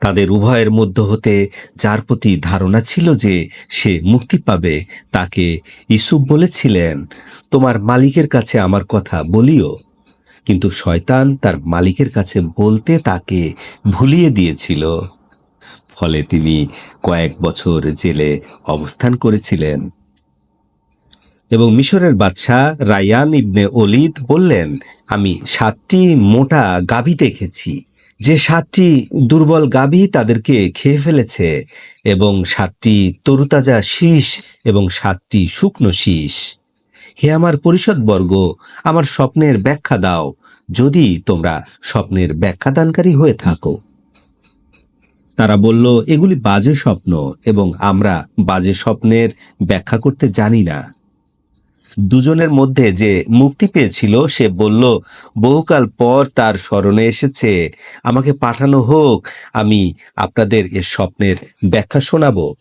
তাদের উভয়ের মধ্য হতে যার প্রতি ধারণা ছিল যে সে মুক্তি পাবে, তাকে ইসুফ বলেছিলেন, তোমার মালিকের কাছে আমার কথা বলিও। কিন্তু শয়তান তার মালিকের কাছে বলতে তাকে ভুলিয়ে দিয়েছিল। ফলে তিনি কয়েক বছর জেলে অবস্থান করেছিলেন। এবং মিশরের বাদশাহ রায়ান ইবনে অলিদ বললেন, আমি সাতটি মোটা গাভী দেখেছি। যে সাতটি দুর্বল গাভী তাদেরকে খেয়ে ফেলেছে, এবং সাতটি তরুতাজা শীষ এবং সাতটি শুকনো শীষ। হে আমার পরিষদবর্গ, আমার স্বপ্নের ব্যাখ্যা দাও, যদি তোমরা স্বপ্নের ব্যাখ্যাদানকারী হয়ে থাকো। তারা বলল, এগুলি বাজে স্বপ্ন, এবং আমরা বাজে স্বপ্নের ব্যাখ্যা করতে জানি না। দুজনের মধ্যে যে মুক্তি পেয়েছিল, সে বলল, বহুকাল পর তার স্মরণে এসেছে। আমাকে পাঠানো হোক, আমি আপনাদের এ স্বপ্নের ব্যাখ্যা শোনাবো।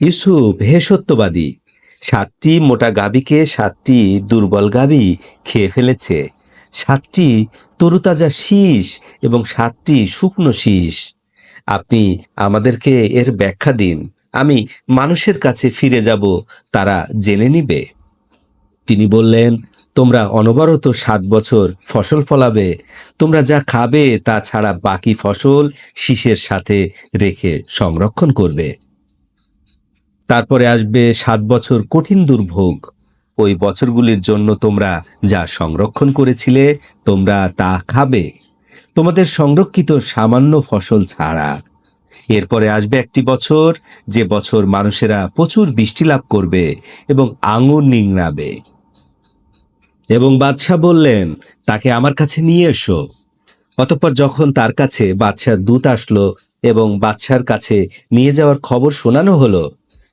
ইউসুফ, হে সত্যবাদী, সাতটি মোটা গাবিকে সাতটি দুর্বল গাবি খেয়ে ফেলেছে। সাতটি তরুতাজা শীষ এবং সাতটি শুকনো শীষ। আপনি আমাদেরকে এর ব্যাখ্যা দিন। আমি মানুষের কাছে ফিরে যাব, তারা জেনে নিবে। তিনি বললেন, তোমরা অনবরত সাত বছর ফসল ফলাবে, তোমরা যা খাবে তা ছাড়া বাকি ফসল শীষের সাথে রেখে সংরক্ষণ করবে। তারপরে আসবে সাত বছর কঠিন দুর্ভোগ। ওই বছরগুলির জন্য তোমরা যা সংরক্ষণ করেছিলে, তোমরা তা খাবে। তোমাদের সংরক্ষিত সামান্য ফসল ছাড়া এরপরে আসবে একটি বছর, যে বছর মানুষেরা প্রচুর বৃষ্টি লাভ করবে এবং আঙুর নিংড়াবে। এবং বাদশাহ বললেন, তাকে আমার কাছে নিয়ে এসো। অতঃপর যখন তার কাছে বাদশার দূত আসলো এবং বাদশার কাছে নিয়ে যাওয়ার খবর শোনানো হলো,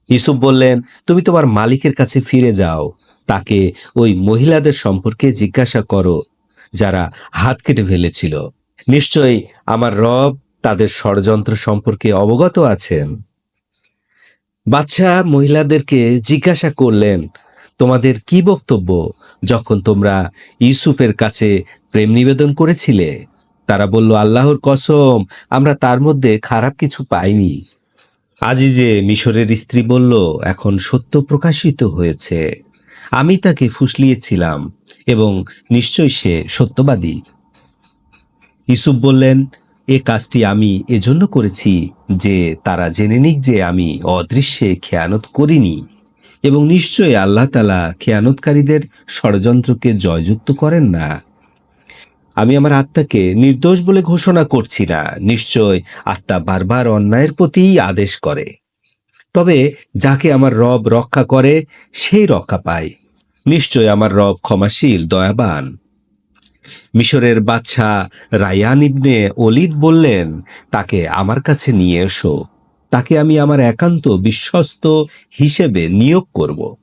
ইউসুফ বললেন, তুমি তোমার মালিকের কাছে ফিরে যাও, তাকে ওই মহিলাদের সম্পর্কে জিজ্ঞাসা করো, যারা হাত কেটে ফেলেছিল। নিশ্চয়ই আমার রব তাদের ষড়যন্ত্র সম্পর্কে অবগত আছেন। বাচ্চা মহিলাদেরকে জিজ্ঞাসা করলেন, তোমাদের কি বক্তব্য যখন তোমরা ইউসুফের কাছে প্রেম নিবেদন করেছিলে? তারা বলল, আল্লাহর কসম, আমরা তার মধ্যে খারাপ কিছু পাইনি। আজিজে মিশরের স্ত্রী বলল, এখন সত্য প্রকাশিত হয়েছে। আমি তাকে ফুসলিয়েছিলাম এবং নিশ্চয় সে সত্যবাদী। ইউসুফ বললেন এ কাজটি আমি এজন্য করেছি যে তারা জেনে নিক যে আমি অদৃশ্যে খেয়ানত করিনি এবং নিশ্চয়ই আল্লাহ তালা খেয়ানতকারীদের ষড়যন্ত্রকে জয়যুক্ত করেন না। আমি আমার আত্মাকে নির্দোষ বলে ঘোষণা করছি না, নিশ্চয় আত্মা বারবার অন্যায়ের প্রতিই আদেশ করে। তবে যাকে আমার রব রক্ষা করে, সেই রক্ষা পায়। নিশ্চয় আমার রব ক্ষমাশীল, দয়াবান। মিশরের বাদশাহ রায়ান ইবনে অলিদ বললেন, তাকে আমার কাছে নিয়ে এসো। তাকে আমি আমার একান্ত বিশ্বস্ত হিসেবে নিয়োগ করব।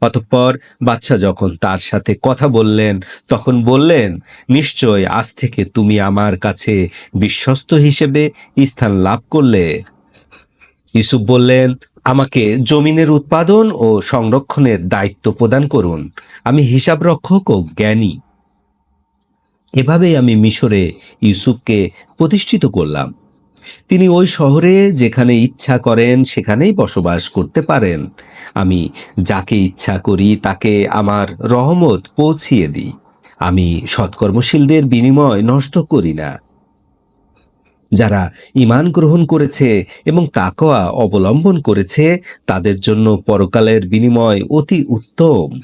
অতঃপর বাদশাহ যখন তার সাথে কথা বললেন, তখন বললেন, নিশ্চয় আজ থেকে তুমি আমার কাছে বিশ্বস্ত হিসেবে স্থান লাভ করলে। ইউসুফ বললেন, আমাকে জমিনের উৎপাদন ও সংরক্ষণের দায়িত্ব প্রদান করুন। আমি হিসাব রক্ষক ও জ্ঞানী। এভাবেই আমি মিশরে ইউসুফকে প্রতিষ্ঠিত করলাম। তিনি ওই শহরে যেখানে ইচ্ছা করেন সেখানেই বসবাস করতে পারেন। আমি যাকে ইচ্ছা করি তাকে আমার রহমত পৌঁছিয়ে দিই। আমি সৎকর্মশীলদের বিনিময় নষ্ট করি না। যারা ইমান গ্রহণ করেছে এবং তাকওয়া অবলম্বন করেছে, তাদের জন্য পরকালের বিনিময় অতি উত্তম।